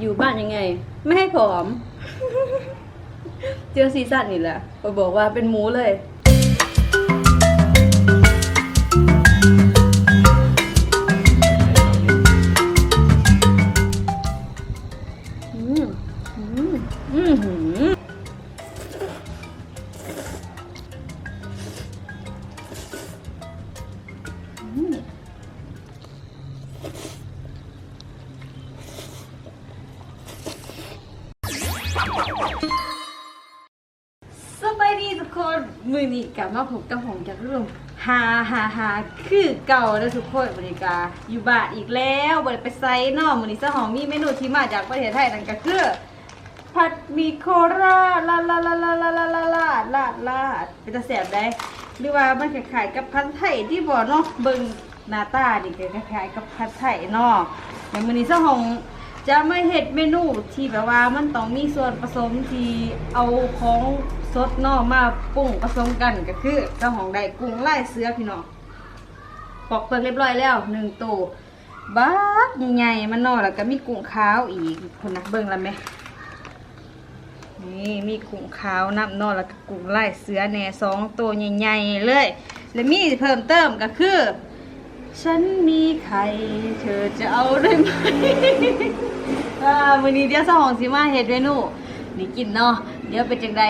อยู่บ้านยังไง ไม่ให้ผอม เจอซีซั่นนี่แหละเขาบอกว่าเป็นหมูเลย นี้กลับมาพบกับผมจากเรื่องฮาฮาฮาคือเก่าแล้วทุกคนบริการอยู่บ้านอีกแล้วบริไปไซน์นอกมือนี้เจ้าของมีเมนูที่มาจากประเทศไทยนั่นก็คือผัดมีโคราชลาลาลาลาลาลาลาลาลาลาเป็นตาแสบได้หรือว่ามันคล้ายๆกับพันไทยที่บ่เนาะเบิ่งหน้าตาดิก็คล้ายๆกับพันไทยเนาะอย่างมื้อนี้เจ้าของจะมาเฮ็ดเมนูที่แบบว่ามันต้องมีส่วนผสมที่เอาของ สดนาะมาปรุงผสมกันก็คือเจ้าของได้กุ้งไลายเสือพี่น้องปอกเปลือกเรียบร้อยแล้วหนึ่งตัวบักใหญ่ๆมันนาะแล้วก็มีกุ้งขาวอีกคนนะเบิ่งแล้วไหมนี่มีกุ้งขาวน้ำนอนแล้วก็กุ้งไล่เสือแหน่สองตัวใหญ่ๆเลย และมีเพิ่มเติมก็คือ ฉันมีไข่เธอจะเอาได้ไหมวันนี้เดี๋ยวสองสิมาเฮ็ดเมนูนี่กินเนาะเดี๋ยวเป็นจังได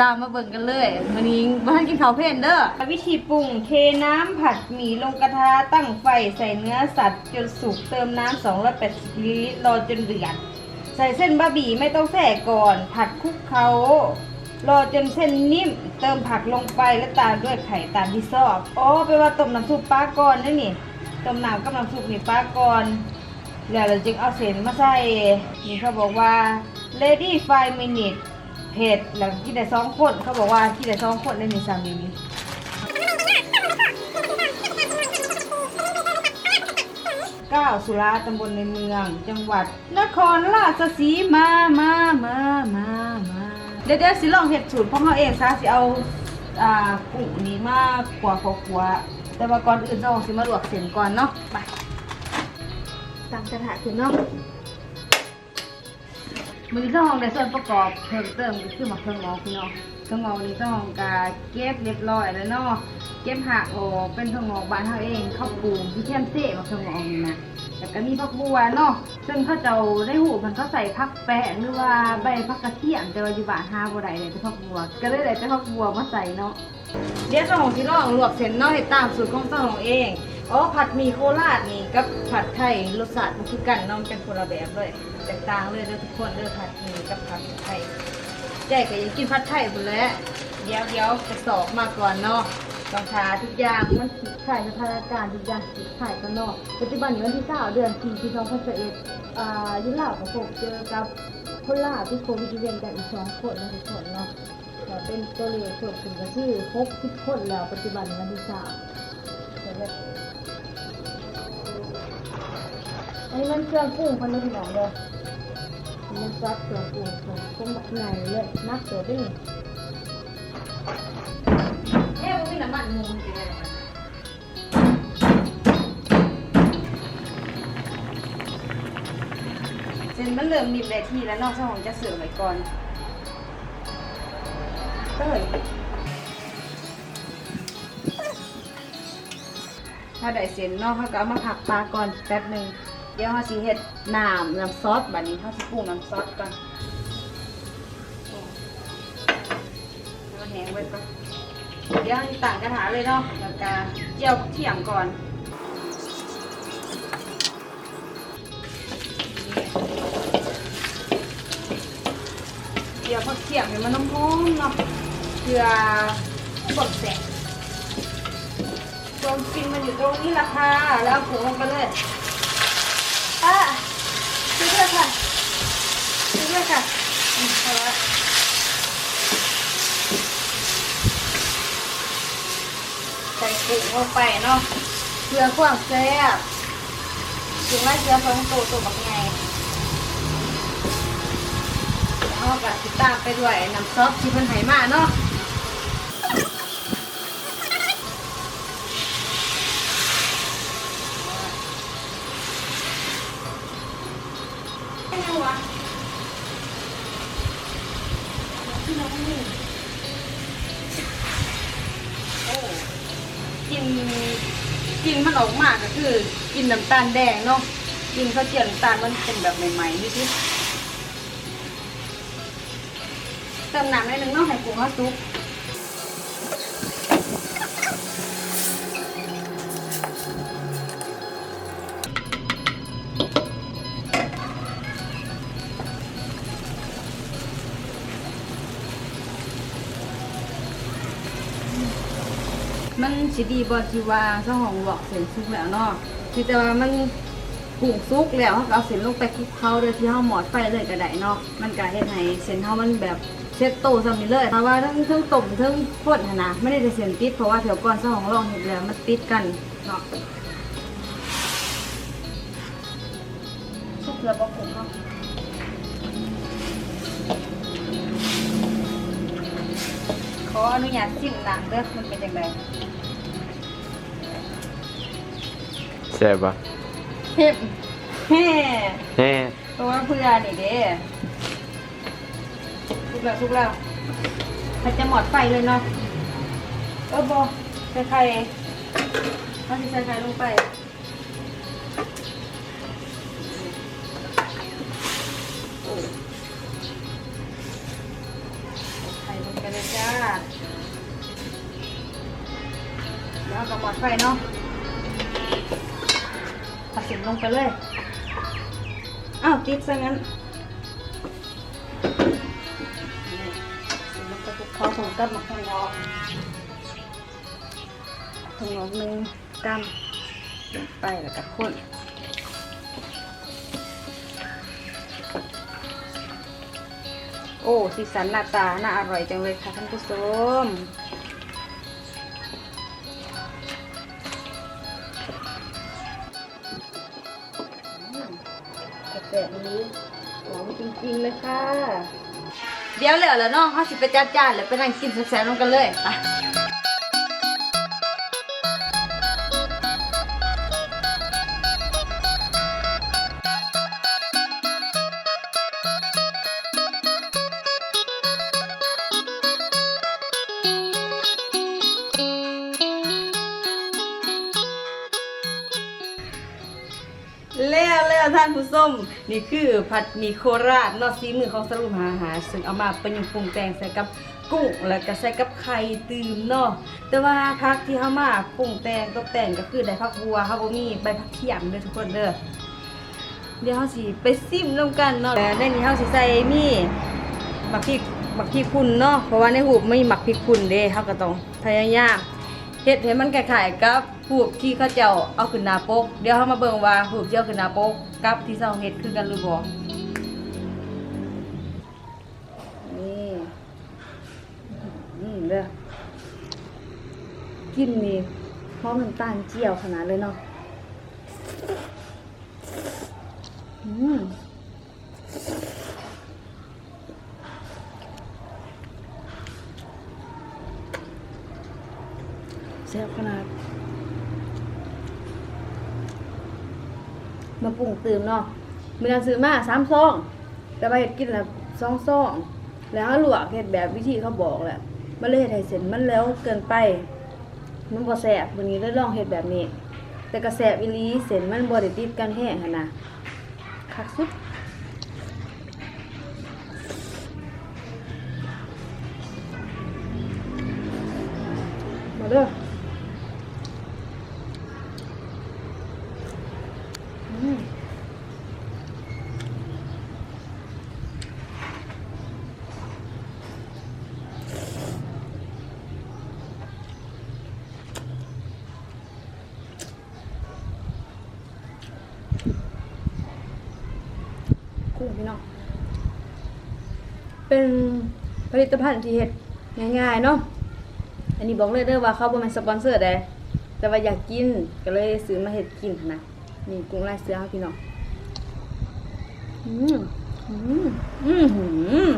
ตามมาเบิ่งกันเลยวันนี้บ้านกินข้าวเพนเด้อวิธีปรุงเทน้ำผัดหมี่ลงกระทะตั้งไฟใส่เนื้อสัตว์จนสุกเติมน้ำ280ลิตรรอจนเดือดใส่เส้นบะหมี่ไม่ต้องแส่ก่อน ผัดคลุกเขารอจนเส้นนิ่ม เติมผักลงไปแล้วตามด้วยไข่ตามที่ชอบอ๋อแปลว่าต้มน้ำซุปปลาก่อนนั่นนี่ต้มน้ำกับน้ำซุปนี่ปลาก่อนแล้วเราจึงเอาเส้นมาใส่นี่เขาบอกว่า ready five minutes เผ็ดแล้วกินได้สองคนเขาบอกว่ากินได้สองคนได้ในสามีนี้เก้าสุราตำบลในเมือง จังหวัด นครราชสีมามามามามาเดี๋ยวเดี๋ยวสิลองเห็ดสูตรของเขาเองซะสิเอาอ่ากุ้งนี้มากกว่าขวๆแต่ว่าก่อนอื่นเราสิมาลวกเส้นก่อนเนาะไปตั้งกระทะขึ้นเนาะ มือเจ้องในส่วนประกอบเพิ่มเติมก็คือหมักเครื่องงอพี่เนาะเครื่องงอวันนี้เจ้องกาเก็บเรียบร้อยแล้วเนาะเก็บหักออกเป็นถั่วงอบ้านเขาเองข้าวปลูกที่เข้มเซ่มาถั่วงอนี่นะแต่ก็มีผักบัวเนาะซึ่งเขาเจ้าได้หูมันก็ใส่ผักแปะหรือว่าใบผักกระเทียมแต่ว่าอยู่บ้านห้าบ่ได้เลยเป็นผักบัว ก็เลยได้เป็นผักบัวมาใส่เนาะเดี๋ยวเจ้าของที่ลองลวกเส้นเนาะให้ตามสูตรของเจ้าของเอง อ๋อผัดหมี่โคราชนี่กับผัดไทยรสชาติมันคือกันเนาะมันเป็นคนละแบบเลยแตกต่างเลยเด้อทุกคนเด้อผัดหมี่กับผัดไทยใจก็ยังกินผัดไทยหมดแล้วเดี๋ยวเดี๋ยวจะสอบมาก่อนเนาะต้องทาทุกอย่างมันผิดถ่ายสถานการณ์ทุกอย่างผิดถ่ายกันเนาะปัจจุบันนี้วันที่เก้าเดือนสี่ปีสองพันสิบเอ็ดอ่ายุลาวกับผมเจอกับคนลาวที่โควิดเวียนกันอีกสองคนนะทุกคนเนาะแต่เป็นตัวเลขเพิ่มขึ้นก็คือหกสิบคนแล้วปัจจุบันวันที่สาม อันนี้มันเครื่องปรุงคนละที่หนองเลยมันซับตัวปูของคงแบบไหนเลยนักเสือได้นี่เอ๊ะมันมีน้ำมันงูจริงเลยเส้นมันเริ่มมีบได้ที่แล้วนอกจากของจะเสือไว้ก่อนก็เลยถ้าได้เส้นนอกเขาก็เอามาผักปลาก่อนแป๊บหนึ่ง เดี๋ยวเราสิเฮ็ดน้ำน้ำซอสบัดนี้เราสิปรุงน้ำซอสก่อนแล้วแห้งไว้ก่อนเดี๋ยวเราสิตั้งกระถาเลยเนาะแล้วก็เจียวเทียมก่อนเจียวผักเทียมให้มันน้ำหอมเนาะเพื่อบดแสบตัวจริงมันอยู่ตรงนี้ราคาแล้วเอาผงลงไปเลย ด้วยค่ะช่วยด้วยค่ะพอละใส่กุ้งลงไปเนาะเพื่อความแซ่บถึงว่าเชื้อฟองโตตัวแบักไงแล้วก็ติดตามไปด้วยน้ำซอสที่เพิ่นให้มาเนาะ นัวพี่น้องนี่โอ้กินกินมันออกมากก็คือ กินน้ำตาลแดงเนาะกินข้าวเจียวน้ำตาลมันเป็นแบบใหม่ๆนิดนิดเติมน้ำหนิดนึงเนาะให้กุ้งเขาสุก มันสิดีบอที่ว่าเจ้าของบอกเส้นซุกแล้วเนาะคือแต่ว่ามันกุ้งซุกแล้วเขาก็เอาเส้นลงไปคลุกเคล้าโดยที่เขาหมอดไฟเลยก็ได้เนาะมันก็เฮ็ดให้เส้นเขามันแบบเซ็ตโตซะนี้เลยเพราะว่าทั้งทั้งต้มทั้งพ่นหั่นะไม่ได้แต่เส้นติดเพราะว่าแถวก่อนเจ้าของลองเห็นแล้วมันติดกันเนาะซุกแล้วบ่กุ้งเนาขออนุญาตชิมน้ำเด้อมันเป็นจังได แซ่บปะเฮ็ดแฮ่แน่เพราะว่าเพื่อนี่เด้สุกแล้วสุกแล้วมันจะหมดไฟเลยเนาะเออบอใส่ไข่เอาสิใส่ไข่ลงไปโอ้ใส่ไข่ลงไปเลยจ้าแล้วก็หมดไฟเนาะ ตัดสินลงไปเลย อ้าวติดซะงั้นนี่มันก็จะเข้าถุงกับหมักทองงอกทองงอกหนึ่งกำลงไปแล้วก็ข้นโอ้สีสันหน้าตาน่าอร่อยจังเลยค่ะท่านผู้ชม แบบนี้หอมจริงๆเลยค่ะ เดี๋ยวเหลือแล้วน้องเขาสิไปจัดจานแล้วไปนั่งกินแซ่บๆลงกันเลยไป ท่านผู้ชมนี่คือผัดหมี่โคราชนอซีมือของสรุปหาหา ซึ่งเอามาประยุกต์ปรุงแต่งใส่กับกุ้งแล้วก็ใส่กับไข่ตื่มเนาะแต่ว่าผักที่เฮามาปรุงแต่งตกแต่งก็คือได้ผักบัวเฮาบ่มีใบผักเทียมเด้อทุกคนเด้อเดี๋ยวเฮาสิไปซิมนํกันเนาะแต่ในนี้เฮาสิใส่มีบักพริกบักพริกพุ่นเนาะเพราะว่าในหูไม่มีบักพริกพุ่นเด้เฮาก็ต้องพยายามเฮ็ดให้มันคล้ายๆกับ หูปที่เขาเจ้าเอาขึ้นหน้าปก เดี๋ยวเฮามาเบิ่งว่าหูปที่เอาขึ้นหน้าปกกับที่เฮาเฮ็ดคือกันหรือบ่นี่อืมเด้อกินนี่หอมน้ำตาลเจียวขนาดเลยเนาะอืม แซ่บขนาด มาปรุงตื่มเนาะมีการซื้อมาสามซอง แต่ว่าเห็ดกินละสองซอง แล้วเขาลวกเห็ดแบบวิธีเขาบอกแหละมันเลยเห็ดให้เส้นมันแล้วเกินไป มันบ่แซ่บวันนี้เลยลองเห็ดแบบนี้ แต่กระแสบอีลีเส้นมันบ่ได้ติดกันแห้งหั่นนะคักสุดมาเด้อมกุ้งพี่น้อง เป็นผลิตภัณฑ์ที่เห็ดง่ายๆเนาะอันนี้บอกเลยเด้อว่าเขาบ่แม่นสปอนเซอร์ใดแต่ว่าอยากกินก็เลยซื้อมาเฮ็ดกินนะนี่กุ้งลายเสือพี่น้องอืมอืมอืม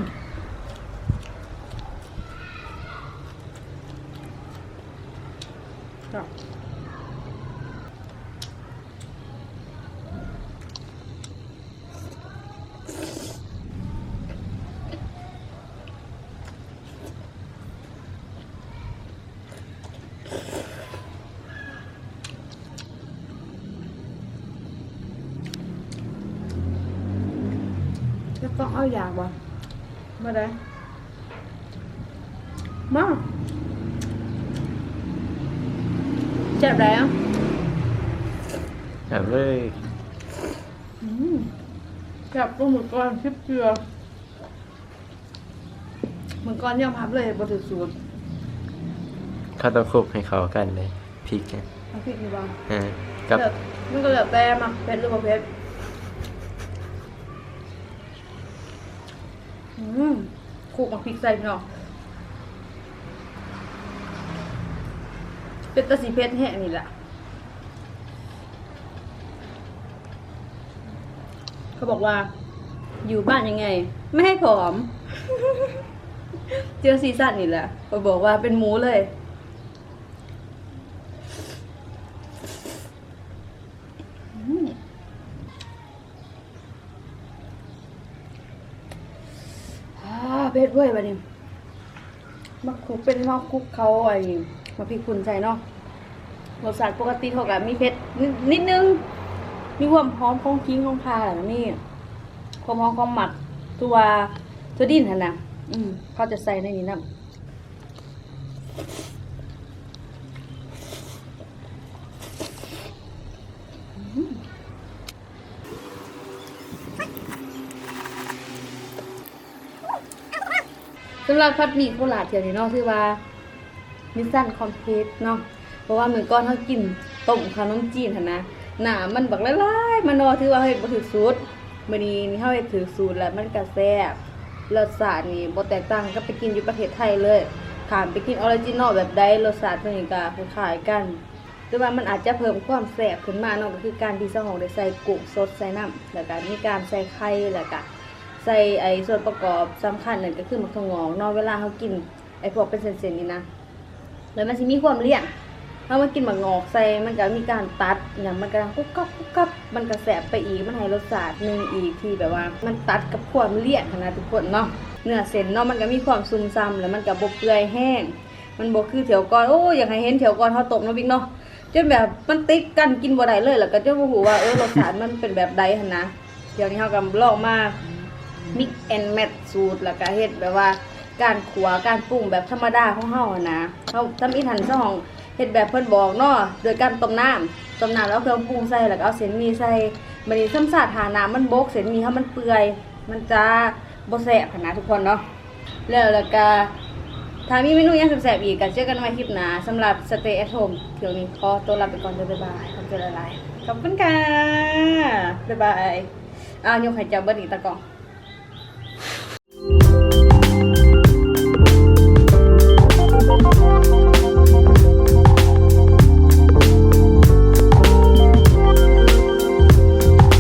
ต้องเอาอยากบ่มาได้มาเจ็บแล้วแบบเลยอืมกับปลาหมึกก้อนชิบเกลือหมึกก้อนย่อมพับเลยบะถึกสูตรเขาต้องคลุกให้เขากันเลยพริกเนี่ยเอาพริกนี่บ้างอ่ากับเลือกมันก็เหลือแต่มาเผ็ดหรือบ่เผ็ดอืมค ขูดมาพริกใส่พี่น้องเป็นตะสีเพชรแห้งนี่แหละเขาบอกว่า อยู่บ้านยังไง ไม่ให้ผอม เจอซีซั่นนี่แหละเขาบอกว่าเป็นหมูเลย อืมอ่าเผ็ดเว้ยบัดนี้มา คุกเป็นมาคลุกเขาไอ้มาพริกคุณใส่เนาะรสชาติปกติเขากับมีเผ็ดนิดนึง มีความหอมของกิ้งของคาแหละนี่ความหอมของหมักตัวตัวดินขนนะอืมเขาจะใส่ในนี้นะ สำหรับพัดหมี่โคราชเที่ยวนี้เนาะคือว่ามิสซันคอมเพลตเนาะเพราะว่ามือก่อนเขากินต้มขนมจีนหั่นนะหนามันบักละลายมันเนาะถือว่าเฮ็ดบ่ถูกสูตรมื้อนี้นี่เฮาเฮ็ดถูกสูตรแล้วมันก็แซ่บรสชาตินี่บ่แตกต่างกับไปกินอยู่ประเทศไทยเลยถามไปกินออริจินอลแบบใดรสชาติเพิ่นนี่ก็คล้ายๆกันแต่ว่ามันอาจจะเพิ่มความแซ่บขึ้นมาเนาะก็คือการที่เจ้าของได้ใส่กุ้งสดใส่น้ำแล้วก็มีการใส่ไข่แล้วก็ ใส่ไอ้ส่วนประกอบสำคัญนั่นก็คือมะขามงอกเนาะเวลาเฮากินไอ้พวกเป็นเส้นๆนี่นะแล้วมันสิมีความเลี่ยนถ้ามันกินหมากงอกใส่มันก็มีการตัดเนี่ยมันก็ดังกุ๊กกักกุ๊กกักมันก็แสบไปอีกมันให้รสชาติหนึ่งอีกที่แบบว่า มันตัดกับความเลี่ยนขนาดทุกคนเนาะเนื้อเส้นเนาะมันก็มีความซุ่มซ้ำแล้วมันก็บ่เปื่อยแห้งมันบ่คือเถียวก่อนโอ้อยากให้เห็นเถียวก่อนเฮาตกเนาะบิ๊กเนาะจนแบบมันติดกันกินบ่ได้เลยแล้วก็จะบ่ฮู้ว่าเออรสชาติมันเป็นแบบใดนะเดี๋ยวนี้เฮาก็ลองมาก มิกแอนแมทสูตรแล้วก็เฮ็ดแบบว่าการขัวการปรุงแบบธรรมดาของเฮานะเฮาทำอีทันเจ้าของเฮ็ดแบบเพิ่นบอกเนาะโดยการต้มน้ำต้มน้ำแล้วเครื่องปรุงใส่แล้วก็เอาเส้นหมี่ใส่บัดนี้ซ้ำซาดหาน้ำมันบกเส้นหมี่เฮามันเปื่อย มันจะบ่แซ่บขนาดทุกคนเนาะแล้วแล้วก็ถ้ามีเมนูยังแซ่บๆอีกก็เจอกันใหม่คลิปหน้าสำหรับ Stay at home เที่ยวนี้ขอตัวลาไปก่อนเด้อบ๊ายบายขอบคุณหลายๆขอบคุณค่ะบ๊ายบายอ้าวยกให้เจ้าเบิดอีกตะกอง